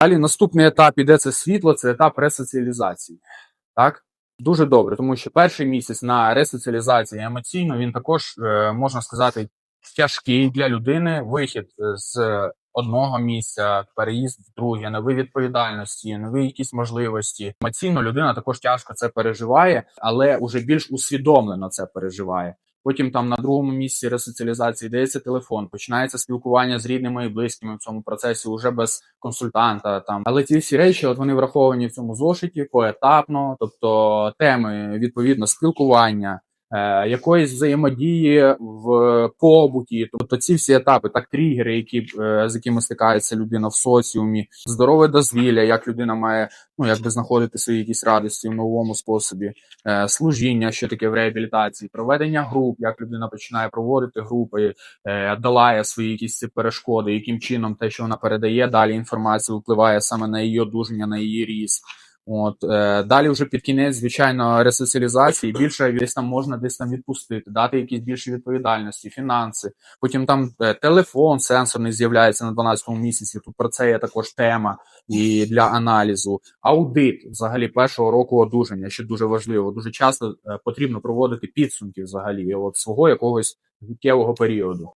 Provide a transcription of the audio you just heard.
Далі наступний етап іде це світло, це етап ресоціалізації. Так? Дуже добре, тому що перший місяць на ресоціалізації емоційно він також е, можна сказати тяжкий для людини. Вихід е, з одного місця, переїзд в друге, нові відповідальності, нові якісь можливості. Емоційно людина також тяжко це переживає, але вже більш усвідомлено це переживає. Потім там на другому місці ресоціалізації дається телефон, починається спілкування з рідними і близькими в цьому процесі, уже без консультанта. Там але ці всі речі, от вони враховані в цьому зошиті поетапно, тобто теми відповідно спілкування. Е, Якоїсь взаємодії в побуті, тобто ці всі етапи, так тригери, які е, з якими стикається людина в соціумі, здорове дозвілля, як людина має ну якби знаходити свої якісь радості в новому способі, е, служіння, що таке в реабілітації, проведення груп, як людина починає проводити групи, долає свої якісь перешкоди, яким чином те, що вона передає далі інформацію, впливає саме на її одужання, на її ріст. От е, далі вже під кінець, звичайно, ресоціалізації більше десь там можна десь там відпустити, дати якісь більші відповідальності, фінанси. Потім там е, телефон сенсорний з'являється на 12-му місяці. Тут про це є також тема і для аналізу. Аудит взагалі першого року одужання, що дуже важливо. Дуже часто е, потрібно проводити підсумки взагалі от свого якогось життєвого періоду.